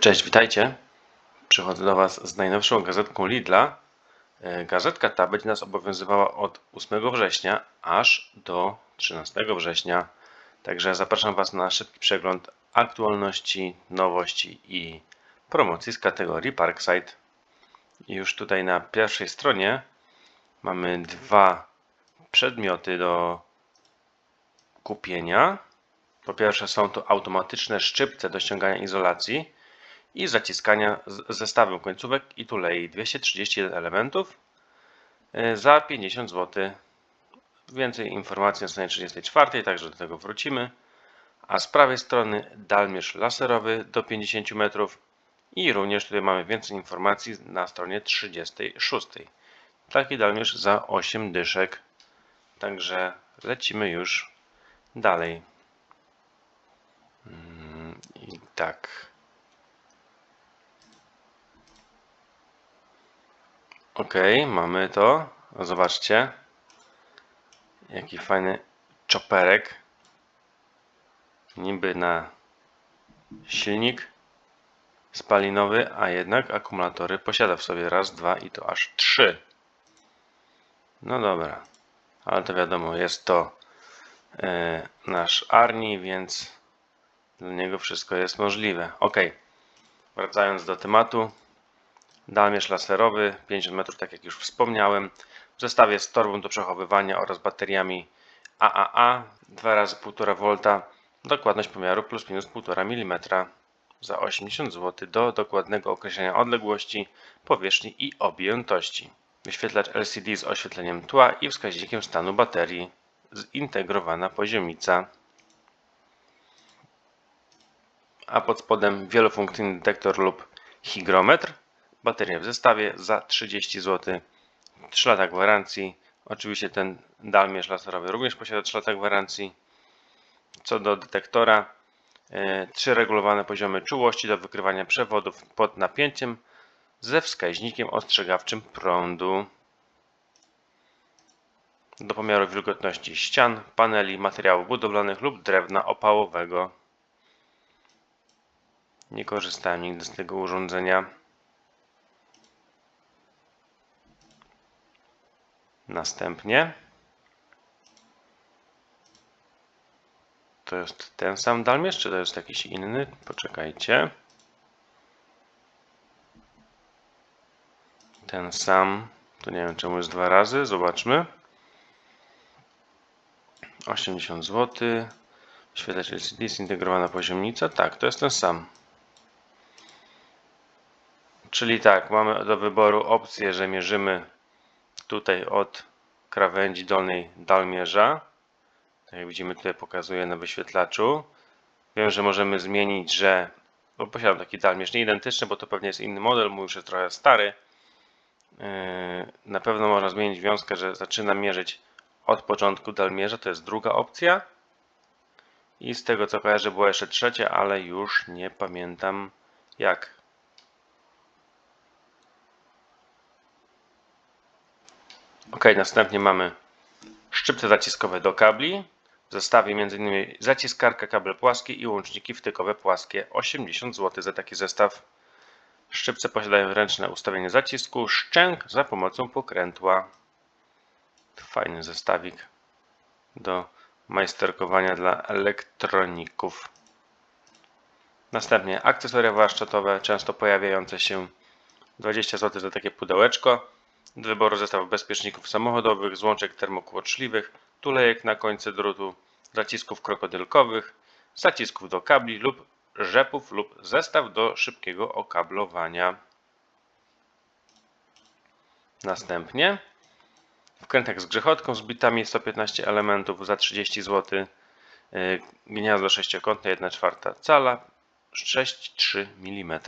Cześć, witajcie. Przychodzę do Was z najnowszą gazetką Lidla. E, Gazetka ta będzie nas obowiązywała od 8 września aż do 13 września. Także zapraszam Was na szybki przegląd aktualności, nowości i promocji z kategorii Parkside. Już tutaj na pierwszej stronie mamy dwa przedmioty do kupienia. Po pierwsze są to automatyczne szczypce do ściągania izolacji i zaciskania z zestawem końcówek i tulei 231 elementów y, za 50 zł. Więcej informacji na stronie 34, także do tego wrócimy. A z prawej strony dalmierz laserowy do 50 metrów i również tutaj mamy więcej informacji na stronie 36. Taki dalmierz za 8 dyszek. Także lecimy już dalej. Mm, I tak. Ok, mamy to. Zobaczcie. Jaki fajny czoperek. Niby na silnik spalinowy, a jednak akumulatory posiada w sobie raz, dwa i to aż trzy. No dobra, ale to wiadomo, jest to e, nasz Arni, więc dla niego wszystko jest możliwe. Ok, wracając do tematu. Dalmierz laserowy, 50 metrów, tak jak już wspomniałem. W zestawie z torbą do przechowywania oraz bateriami AAA 2 razy 1,5 V. Dokładność pomiaru plus minus 1,5 mm za 80 zł do dokładnego określenia odległości, powierzchni i objętości. Wyświetlacz LCD z oświetleniem tła i wskaźnikiem stanu baterii. Zintegrowana poziomica. A pod spodem wielofunkcyjny detektor lub hygrometr Bateria w zestawie za 30 zł. 3 lata gwarancji. Oczywiście ten dalmierz laserowy również posiada 3 lata gwarancji. Co do detektora, e, trzy regulowane poziomy czułości do wykrywania przewodów pod napięciem ze wskaźnikiem ostrzegawczym prądu. Do pomiaru wilgotności ścian, paneli, materiałów budowlanych lub drewna opałowego. Nie korzystałem nigdy z tego urządzenia. Następnie to jest ten sam dalmierz, czy to jest jakiś inny? Poczekajcie. Ten sam. To nie wiem czemu jest dwa razy. Zobaczmy. 80 zł. Świetlacz LCD, zintegrowana poziomnica. Tak, to jest ten sam. Czyli tak, mamy do wyboru opcję, że mierzymy tutaj od krawędzi dolnej dalmierza. Tak jak widzimy tutaj pokazuję na wyświetlaczu. Wiem, że możemy zmienić, że bo posiadam taki dalmierz nie identyczny, bo to pewnie jest inny model, mój już jest trochę stary. Yy, na pewno można zmienić wiązkę, że zaczynam mierzyć od początku dalmierza, to jest druga opcja. I z tego co kojarzę była jeszcze trzecia, ale już nie pamiętam jak. Ok, następnie mamy szczypce zaciskowe do kabli. W zestawie m.in. zaciskarka, kabel płaski i łączniki wtykowe płaskie. 80 zł za taki zestaw. Szczypce posiadają ręczne ustawienie zacisku, szczęk za pomocą pokrętła. Fajny zestawik do majsterkowania dla elektroników. Następnie akcesoria warsztatowe, często pojawiające się 20 zł za takie pudełeczko. Do wyboru zestaw bezpieczników samochodowych, złączek termokłoczliwych, tulejek na końcu drutu, zacisków krokodylkowych, zacisków do kabli lub rzepów lub zestaw do szybkiego okablowania. Następnie wkrętek z grzechotką z bitami 115 elementów za 30 zł. Gniazdo sześciokątne 1 czwarta cala 6,3 mm.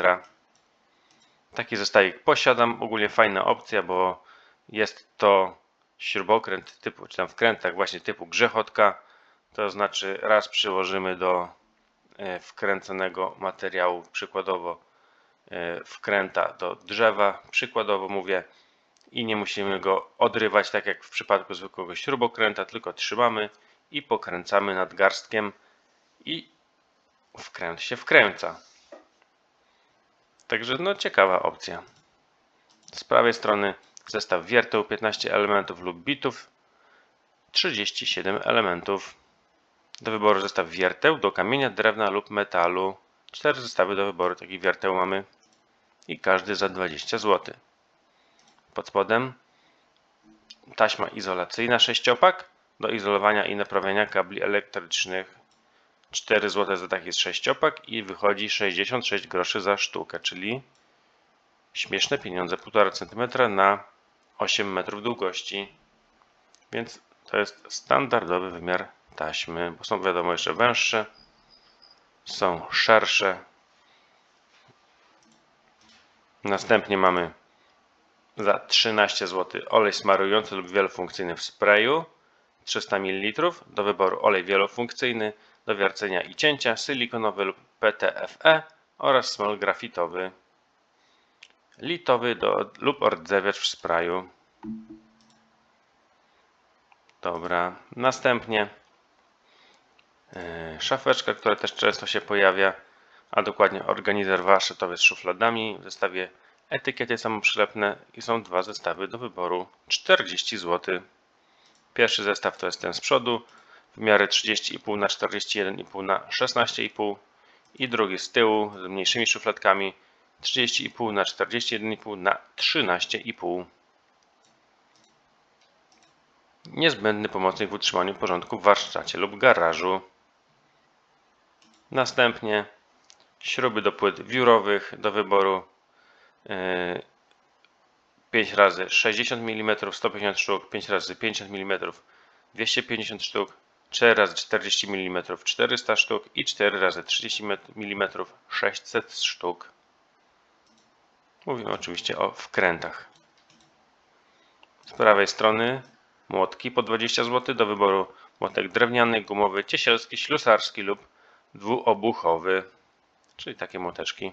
Taki zestawik posiadam. Ogólnie fajna opcja, bo jest to śrubokręt typu, czy tam wkrętak właśnie typu grzechotka. To znaczy raz przyłożymy do e, wkręconego materiału, przykładowo e, wkręta do drzewa, przykładowo mówię, i nie musimy go odrywać tak jak w przypadku zwykłego śrubokręta, tylko trzymamy i pokręcamy nadgarstkiem i wkręt się wkręca. Także no ciekawa opcja. Z prawej strony zestaw wierteł 15 elementów lub bitów 37 elementów. Do wyboru zestaw wierteł do kamienia, drewna lub metalu. Cztery zestawy do wyboru takich wierteł mamy i każdy za 20 zł. Pod spodem taśma izolacyjna sześciopak do izolowania i naprawiania kabli elektrycznych 4 zł za taki sześciopak i wychodzi 66 groszy za sztukę, czyli śmieszne pieniądze 1,5 cm na 8 metrów długości. Więc to jest standardowy wymiar taśmy, bo są wiadomo jeszcze węższe, są szersze. Następnie mamy za 13 zł olej smarujący lub wielofunkcyjny w sprayu 300 ml. Do wyboru olej wielofunkcyjny do wiercenia i cięcia, silikonowy lub PTFE oraz smol grafitowy litowy do, lub ordzewiacz w sprayu. Dobra, następnie yy, szafeczka, która też często się pojawia, a dokładnie organizer waszytowy z szufladami w zestawie etykiety samoprzylepne i są dwa zestawy do wyboru 40 zł. Pierwszy zestaw to jest ten z przodu, wymiary 30,5 na 41,5 na 16,5 i drugi z tyłu z mniejszymi szufladkami 30,5 na 41,5 na 13,5. Niezbędny pomocnik w utrzymaniu porządku w warsztacie lub garażu. Następnie śruby do płyt wiórowych do wyboru 5 razy 60 mm 150 sztuk, 5 razy 50 mm 250 sztuk, 4 razy 40 mm 400 sztuk i 4 razy 30 mm 600 sztuk. Mówimy oczywiście o wkrętach. Z prawej strony młotki po 20 zł do wyboru młotek drewniany, gumowy, ciesielski, ślusarski lub dwuobuchowy, czyli takie młoteczki.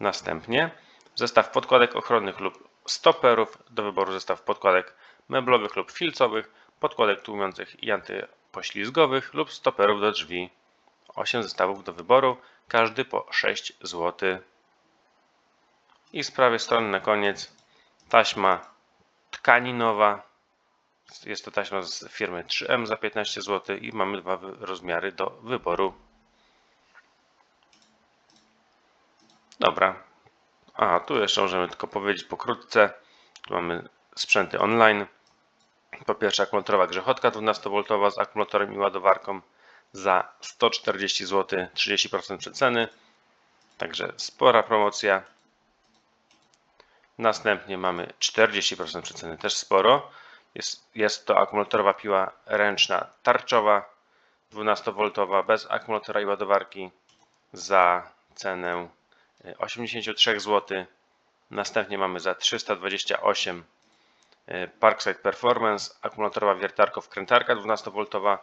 Następnie zestaw podkładek ochronnych lub stoperów do wyboru zestaw podkładek meblowych lub filcowych, podkładek tłumiących i antypoślizgowych lub stoperów do drzwi. 8 zestawów do wyboru, każdy po 6 zł. I z prawej strony na koniec taśma tkaninowa. Jest to taśma z firmy 3M za 15 zł i mamy dwa rozmiary do wyboru. Dobra. A, tu jeszcze możemy tylko powiedzieć pokrótce. Tu mamy sprzęty online. Po pierwsze akumulatorowa grzechotka 12V z akumulatorem i ładowarką za 140 zł, 30% przeceny. Także spora promocja. Następnie mamy 40% przeceny, też sporo. Jest, jest to akumulatorowa piła ręczna tarczowa 12V bez akumulatora i ładowarki za cenę 83 zł. Następnie mamy za 328 e, Parkside Performance, akumulatorowa wiertarko wkrętarka 12V,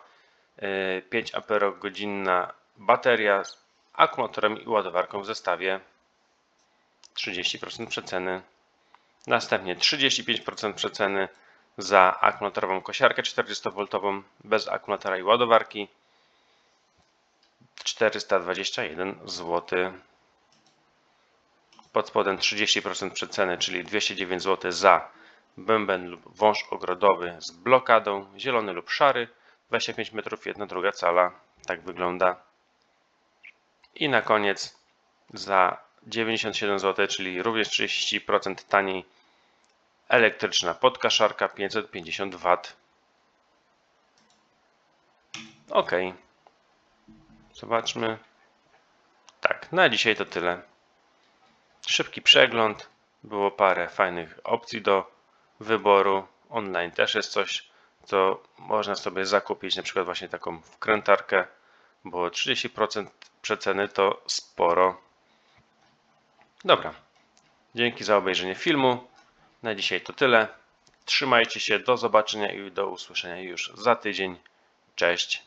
5 Ah bateria z akumulatorem i ładowarką w zestawie. 30% przeceny. Następnie 35% przeceny za akumulatorową kosiarkę 40V bez akumulatora i ładowarki. 421 zł pod spodem 30% przeceny, czyli 209 zł za bęben lub wąż ogrodowy z blokadą, zielony lub szary, 25 metrów, jedna druga cala. Tak wygląda. I na koniec za 97 zł, czyli również 30% taniej elektryczna podkaszarka 550 W. Ok. Zobaczmy. Tak, na dzisiaj to tyle szybki przegląd. Było parę fajnych opcji do wyboru. Online też jest coś, co można sobie zakupić, na przykład właśnie taką wkrętarkę, bo 30% przeceny to sporo. Dobra. Dzięki za obejrzenie filmu. Na dzisiaj to tyle. Trzymajcie się, do zobaczenia i do usłyszenia już za tydzień. Cześć.